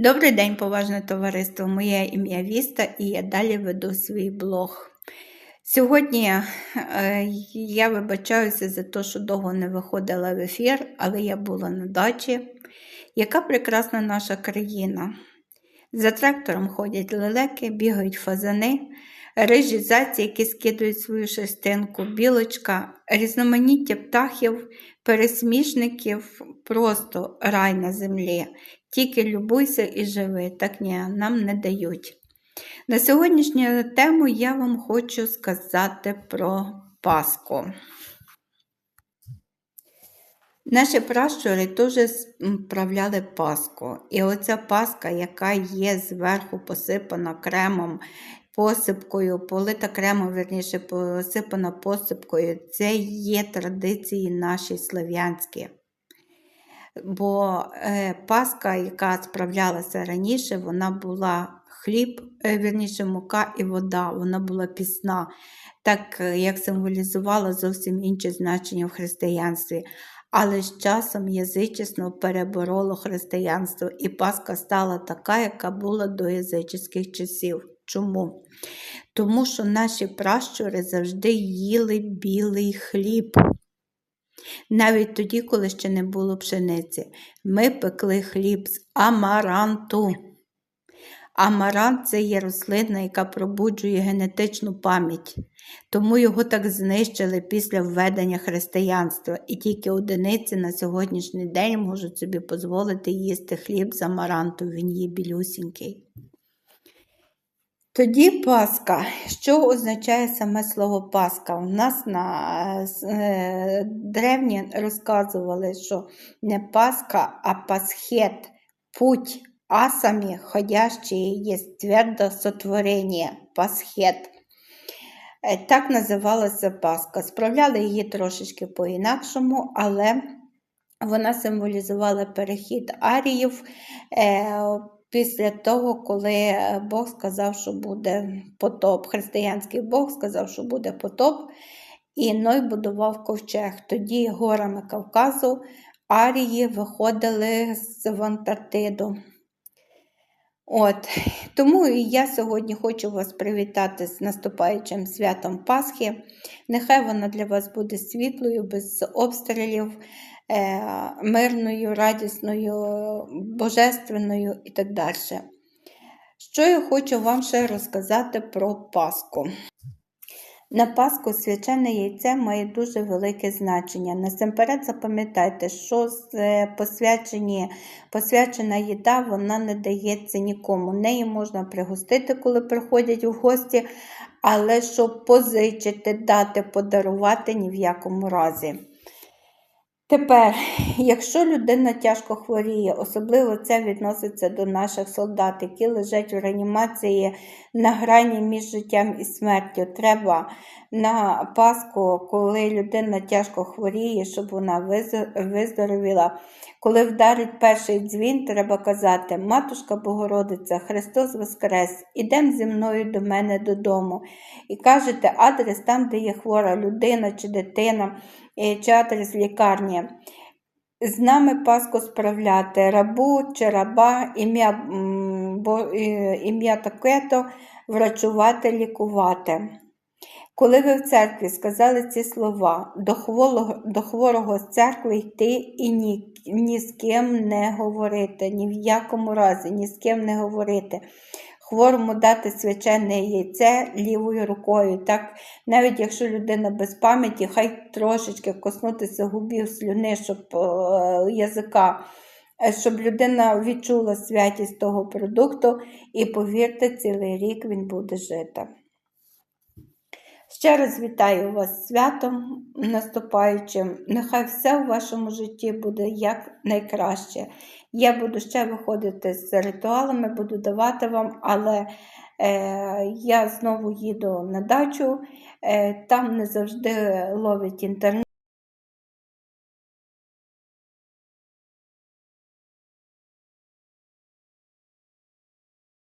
Добрий день, поважне товариство! Моє ім'я Віста і я далі веду свій блог. Сьогодні е, я вибачаюся за те, що довго не виходила в ефір, але я була на дачі. Яка прекрасна наша країна! За трактором ходять лелеки, бігають фазани, рижі заці, які скидують свою шерстинку, білочка, різноманіття птахів, пересмішників, просто рай на землі. Тільки любуйся і живи, так ні, нам не дають. На сьогоднішню тему я вам хочу сказати про Пасху. Наші пращури теж справляли Пасху. І оця Пасха, яка є зверху посипана кремом, посипкою, полита кремом, верніше, посипана посипкою, це є традиції наші слов'янські. Бо е, Пасха, яка справлялася раніше, вона була хліб, е, вірніше, мука і вода, вона була пісна, так е, як символізувала зовсім інше значення в християнстві. Але з часом язичество перебороло християнство, і Пасха стала така, яка була до язичних часів. Чому? Тому що наші пращури завжди їли білий хліб. Навіть тоді, коли ще не було пшениці, ми пекли хліб з амаранту. Амарант це є рослина, яка пробуджує генетичну пам'ять, тому його так знищили після введення християнства, і тільки одиниці на сьогоднішній день можуть собі дозволити їсти хліб з амаранту, він є білюсінький. Тоді Пасха. Що означає саме слово Пасха? У нас на е, древні розказували, що не Пасха, а Пасхет, путь асами, ходящие есть твердо сотворення, Пасхет. Е, так називалася Пасха. Справляли її трошечки по-інакшому, але вона символізувала перехід аріїв. Після того, коли е, Бог сказав, що буде потоп, християнський Бог сказав, що буде потоп, і Ной будував ковчег. Тоді горами Кавказу арії виходили з Антарктиду. От, Тому і я сьогодні хочу вас привітати з наступаючим святом Пасхи. Нехай вона для вас буде світлою, без обстрілів, мирною, радісною, божественною і так далі. Що я хочу вам ще розказати про Пасху. На Пасху свячене яйце має дуже велике значення. Насамперед запам'ятайте, що е, посвячена їда вона не дається нікому. Неї можна пригостити, коли приходять у гості, але щоб позичити, дати, подарувати ні в якому разі. Тепер, якщо людина тяжко хворіє, особливо це відноситься до наших солдат, які лежать в реанімації на грані між життям і смертю, треба на Пасху, коли людина тяжко хворіє, щоб вона виздоровіла. Коли вдарить перший дзвін, треба казати: Матушка Богородиця, Христос Воскрес, ідем зі мною до мене додому. І кажете адрес там, де є хвора людина чи дитина, чи адрес лікарні. З нами Пасху справляти рабу чи раба, ім'я ім'я таке-то, врачувати, лікувати. Коли ви в церкві сказали ці слова, до хворого до хворого з церкви йти і ні, ні з ким не говорити, ні в якому разі ні з ким не говорити. Хворому дати свячене яйце лівою рукою. Так, Навіть якщо людина без пам'яті, хай трошечки коснутися губів слюни, щоб е, язика, е, щоб людина відчула святість того продукту, і повірте, цілий рік він буде жити. Ще раз вітаю вас святом наступаючим. Нехай все в вашому житті буде як найкраще. Я буду ще виходити з ритуалами, буду давати вам, але е, я знову їду на дачу, е, там не завжди ловить інтернет.